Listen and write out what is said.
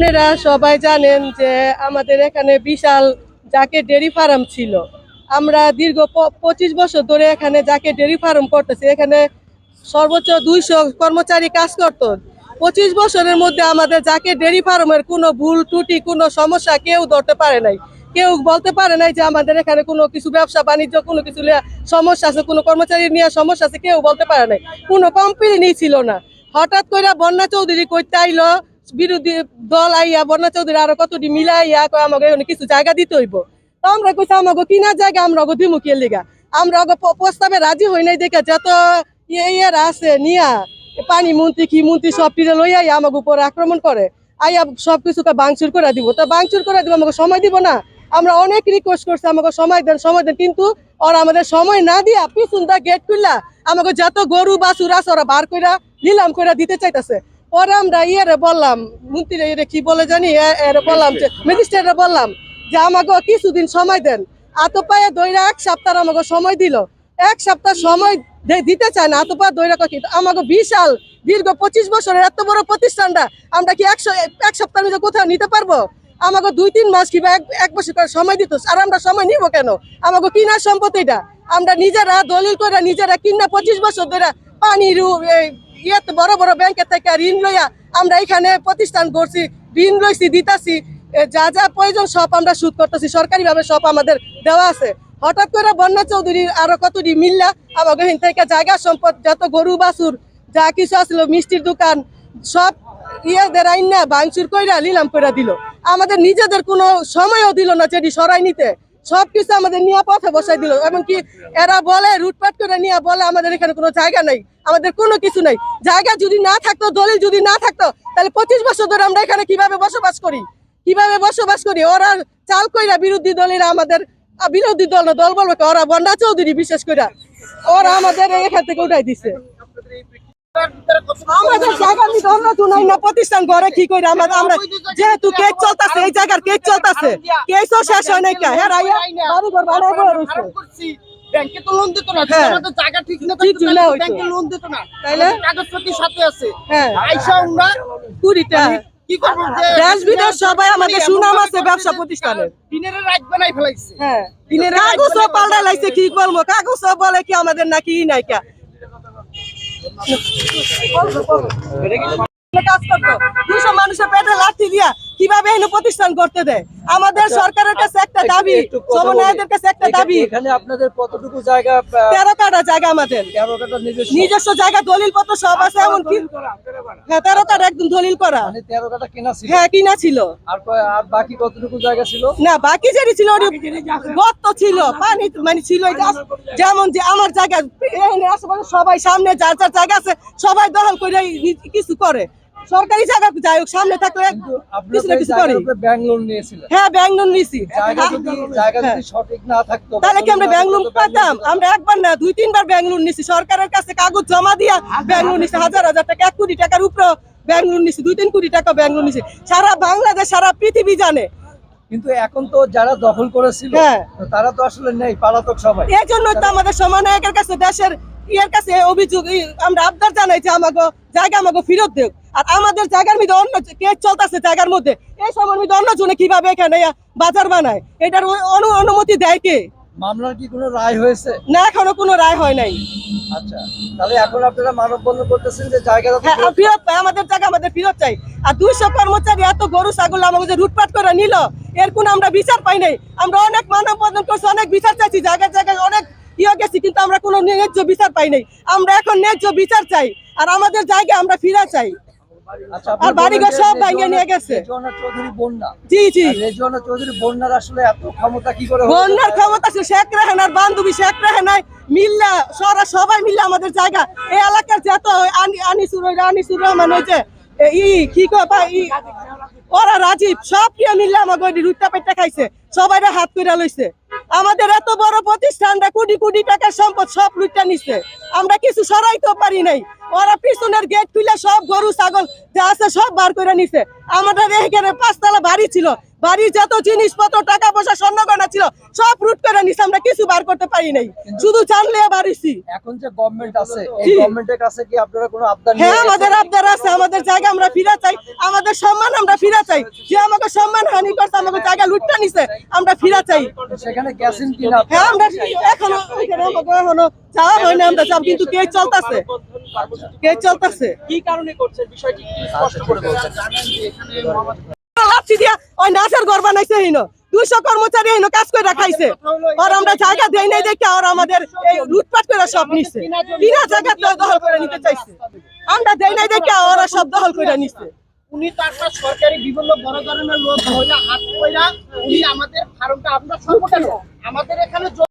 আপনারা সবাই জানেন যে আমাদের এখানে বিশাল যাকে ডেরি ফার্ম ছিল। আমরা দীর্ঘ পঁচিশ বছর ধরে এখানে যাকে ডেরি ফার্ম করতেছি। এখানে সর্বোচ্চ দুইশো কর্মচারী কাজ করত। পঁচিশ বছরের মধ্যে আমাদের যাকে ডেরি ফার্মের কোনো ভুল, ত্রুটি, কোনো সমস্যা কেউ ধরতে পারে নাই। কেউ বলতে পারে নাই যে আমাদের এখানে কোনো কিছু ব্যবসা, বাণিজ্য, কোনো কিছু সমস্যা আছে, কোনো কর্মচারী নিয়ে সমস্যা আছে, কেউ বলতে পারে নাই। কোনো কমপ্লেনই ছিল না। হঠাৎ করে বন্যা চৌধুরী কইতে আইলো বিরোধী দল আইয়া বন্যা চৌধুরী আরও কতটি মিলাইয়া কয়, আমাকে কিছু জায়গা দিতে হইব। তো আমরা কইছি, আমাকে কিনা জায়গা, আমরা ওকে দিমু কে লিগা। আমরা ওকে প্রস্তাবে রাজি হই নাই দেখে যত ইয়ে ইয়েরা আছে নিয়া, পানি মন্ত্রী, কি মন্ত্রী, সব টিরে লইয়া আমাকে উপরে আক্রমণ করে। আইয়া সব কিছুকে বাংচুর করে দিব। তো বাংচুর করে দিব, আমাকে সময় দিব না। আমরা অনেক রিকোয়েস্ট করছি, আমাকে সময় দেন সময় দেন, কিন্তু ওরা আমাদের সময় না দিয়া পিছন দা গেট খুললা, আমাকে যত গরু, বাছুর আছে ওরা বার কইরা, নিলাম কইরা দিতে চাইতেছে। পরে আমরা ইয়েরে বললাম মন্ত্রী কি বলে জানি এরে বললাম যে ম্যাজিস্ট্রেটে বললাম যে আমাকে কিছুদিন সময় দেন। আতপায়ে দইরা এক সপ্তাহ আমাকে সময় দিল। এক সপ্তাহ সময় দিতে চায় না আতপা দইরা কি আমাকে বিশাল দীর্ঘ পঁচিশ বছরের এত বড় প্রতিষ্ঠানটা আমরা কি একশো এক সপ্তাহের মধ্যে কোথাও নিতে পারব? আমাকে দুই তিন মাস কিংবা এক এক বছর করে সময় দিত আর আমরা সময় নিব কেন? আমাকে কিনার সম্পত্তিটা? আমরা নিজেরা দলিল করে নিজেরা কিনা পঁচিশ বছর ধরে পানি রু- এই ইয়েতে বড় বড় ব্যাংকের থেকে ঋণ লইয়া আমরা এখানে প্রতিষ্ঠান করছি, ঋণ লইছি, দিতাছি। যা যা প্রয়োজন সব আমরা সুদ করতেছি সরকারি ভাবে সব আমাদের দেওয়া আছে। হঠাৎ করে বন্যা চৌধুরীর আরও কতটি মিল্লা এখান থেকে জায়গা, সম্পদ, যত গরু, বাছুর, যা কিছু আসলো মিষ্টির দোকান, সব ইয়েদের আইন না ভাঙচুর কইরা নিলাম কইরা দিল। আমাদের নিজেদের কোনো সময়ও দিল না যেটি সরাই নিতে। সব কিছু আমাদের নিয়ে পথে বসাই দিল। এমনকি এরা বলে, রুটপাট করে নিয়ে বলে আমাদের এখানে কোনো জায়গা নাই। আমাদের কোনো কিছু নাই। জায়গা যদি না থাকতো দলিল যদি না থাকতো তাহলে পঁচিশ বছর ধরে আমরা এখানে কীভাবে বসবাস করি? কীভাবে বসবাস করি? ওরা চাল কইরা বিরোধী দলেরা আমাদের বিরোধী দল না দল বলবে ওরা বন্ডা চৌধুরী বিশেষ করে ওরা আমাদের এখান থেকে উঠাই দিছে। আমাদের জায়গা নিতে অন্য তো নাই না প্রতিষ্ঠান ঘরে কি করে আমরা আমরা যেহেতু কেক চলতেছে এই জায়গার কেক চলতেছে। কেসও শেষ হয় নাই হ্যাঁ রাইয়া? বাড়ি ঘর বানাই বড় রইছে ব্যাংকে তো লোন দিত না হ্যাঁ। আমাদের জায়গা ঠিক না ঠিক না ব্যাংকে লোন দিত না। তাইলে? কাগজপত্র সাথে আছে। হ্যাঁ। আইসা আমরা কুড়িটা কি করব দেশ বিদেশ সবাই আমাদের সুনাম আছে ব্যবসা প্রতিষ্ঠানের। দিনের রাত বানাই ফেলাইছে। হ্যাঁ। কাগজও পাল্টা লাইছে কি বলব কাগজও বলে কি আমাদের নাকি নাই কা? কাজ করতো? দুশো মানুষের পেটে লাঠি দিয়া কীভাবে এনে প্রতিষ্ঠান করতে দেয়? আমাদের সরকারের কাছে একটা দাবি একটু কথা বলি। সমন্বয়কদের কাছে একটা দাবি। এখানে আপনাদের কতটুকু জায়গা তেরো কাটা জায়গা আমাদের। নিজস্ব। নিজস্ব জায়গা দলিল পত্র সব আছে এমনকি হ্যাঁ তেরো কাটা একদম দলিল করা। মানে তেরো কাটা কেনা ছিল? হ্যাঁ কিনা ছিল। আর আর বাকি কতটুকু জায়গা ছিল? না বাকি যেটি ছিল গর্ত ছিল পানি মানে ছিল যেমন যে আমার জায়গা এখানে সবাই সামনে যার যার জায়গা আছে সবাই দখল করে কিছু করে। সরকারি জায়গা যাই হোক সামনে থাকলে কিছু না কিছু করে। ব্যাংক লোন নিয়েছিলেন হ্যাঁ ব্যাংক লোন নিছি জায়গা যদি সঠিক না থাকতো তাহলে কি আমরা ব্যাংক লোন পাতাম আমরা একবার না দুই তিনবার ব্যাংক লোন নিছি সরকারের কাছে কাগজ জমা দিয়া ব্যাংক লোন নিছি হাজার হাজার টাকা এক কোটি টাকার উপরে ব্যাংক লোন নিছি দুই তিন কোটি টাকা ব্যাংক লোন নিছি সারা বাংলাদেশ সারা পৃথিবী জানে। কিন্তু এখন তো যারা দখল করেছিল হ্যাঁ। তারা তো আসলে নেই পালাতক সবাই। এই জন্য তো আমাদের সমন্বয়কের কাছে দেশের ইয়ের কাছে অভিযোগ আমরা আবদার জানাই যে আমাকে জায়গা আমাকে ফেরত দেব আর আমাদের জায়গার মধ্যে অন্য কেস চলতেছে জায়গার মধ্যে এই সময়ের মধ্যে অন্য জনে কীভাবে এখানে বাজার বানায়? এটার অনু- অনুমতি দেয় কে? মামলার কি কোনো রায় হয়েছে? না এখনও কোনো রায় হয় নাই। আচ্ছা তাহলে এখন আপনারা মানববন্ধন করতেছেন যে জায়গা যাতে হ্যাঁ ফেরত- ফেরত পাই আমাদের জায়গা আমাদের ফেরত চাই। আর দুইশো কর্মচারী এত গরু ছাগল আমাকে যে করে নিল এর কোনো আমরা বিচার পাই নাই। আমরা অনেক করছি অনেক বিচার চাইছি জায়গায় জায়গায় অনেক ইয়ে গেছি কিন্তু আমরা কোনো ন্যায্য বিচার পাই নাই। আমরা এখন ন্যায্য বিচার চাই আর আমাদের জায়গা আমরা ফিরা চাই। আর বাড়িঘর বললেন সব ভেঙে নিয়ে গেছে। চৌধুরী বন্যা? জি জি। রেজওয়ানা চৌধুরী বন্যার আসলে এত ক্ষমতা কি করে বন্যার ক্ষমতা ছিল শেখ রেহানার বান্ধবী শেখ রেহানায় মিল্লা সরা সবাই মিলে আমাদের জায়গা। এই এলাকার যত আনি আনিসুর আনিসুর রহমান হয়েছে ই কি কয় ই ওরা রাজীব সব প্রিয় মিললে আমাকে রুটটা পেটটা খাইছে। সবাই হাত করে লইছে। আমাদের এত বড় প্রতিষ্ঠানরা কোটি কোটি টাকার সম্পদ সব লুটটা নিচ্ছে আমরা কিছু সরাইতে পারি নাই। ওরা পিছনের গেট খুলে সব গরু, ছাগল যা আছে সব বার করে নিছে। আমাদের এখানে পাঁচতলা বাড়ি ছিল। বাড়ির যত জিনিসপত্র টাকা পয়সা স্বর্ণ গয়না ছিল সব রুট করে নিছে আমরা কিছু বার করতে পারি নাই। শুধু জানলে বাড়িছি এখন যে গভর্নমেন্ট আছে এই গভর্নমেন্টের কাছে কি আপনারা কোনো আবদার হ্যাঁ আমাদের আবদার আছে আমাদের জায়গা আমরা ফিরে চাই আমাদের সম্মান আমরা ফিরে চাই। যে আমাকে সম্মান হানি করছে আমাকে জায়গা লুটটা নিছে আমরা ফিরে চাই। সেখানে গেছেন কিনা? হ্যাঁ আমরা এখনও ওইখানে আমাকে এখনও যাওয়া হয় না আমরা যাব কিন্তু কে চলতেছে। কে চলতেছে। কি কারণে করছেন বিষয়টি স্পষ্ট করে বলছেন লাচ্ছি দিয়া, ওই নাচের ঘর বানাইছে হিনো। দুইশো কর্মচারী হিনো কাজ করে খাইছে। আর আমরা জায়গা দেই নাই দেখে আর আমাদের লুটপাট করে সব নিচ্ছে বিনা জায়গা দখল করে নিতে চাইছে। আমরা দেই নাই দেখে ওরা সব দখল করে নিচ্ছে আমাদের এখানে